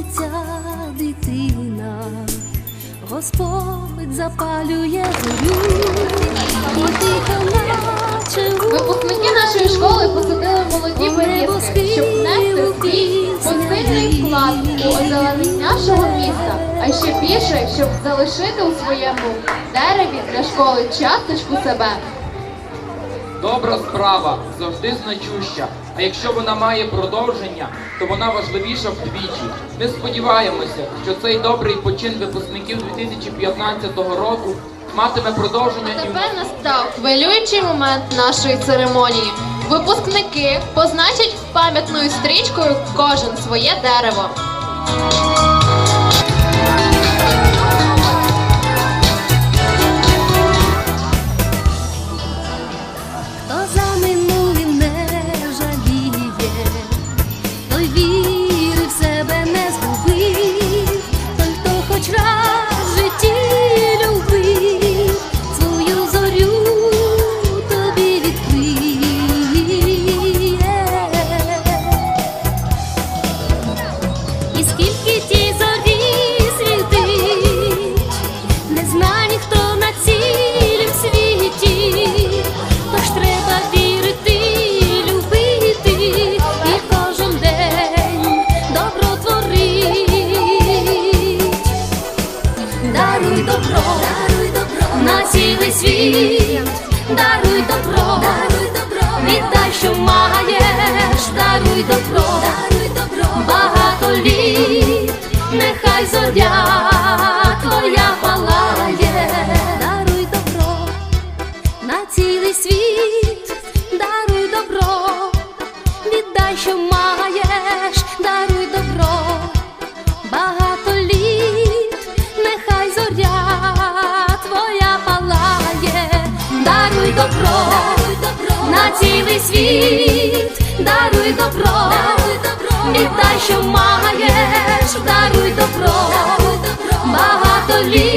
Світиться дитина, Господь запалює зорю, Випускники нашої школи посадили молоді берізки, щоб нести свій посильний вклад у озеленення нашого міста, а ще більше, щоб залишити у своєму дереві для школи часточку себе. Добра справа завжди значуща. А якщо вона має продовження, то вона важливіша вдвічі. Ми сподіваємося, що цей добрий почин випускників 2015 року матиме продовження А Тепер настав хвилюючий момент нашої церемонії. Випускники позначать пам'ятною стрічкою кожен своє дерево. Даруй добро, даруй добро. На цілий світ, даруй добро, даруй добро, віддай, що маєш, даруй добро, даруй добро, багато літ, нехай зоря твоя палає, даруй добро. На цілий світ, на цілий світ, даруй добро, віддай, що маєш, даруй добро, багато літ.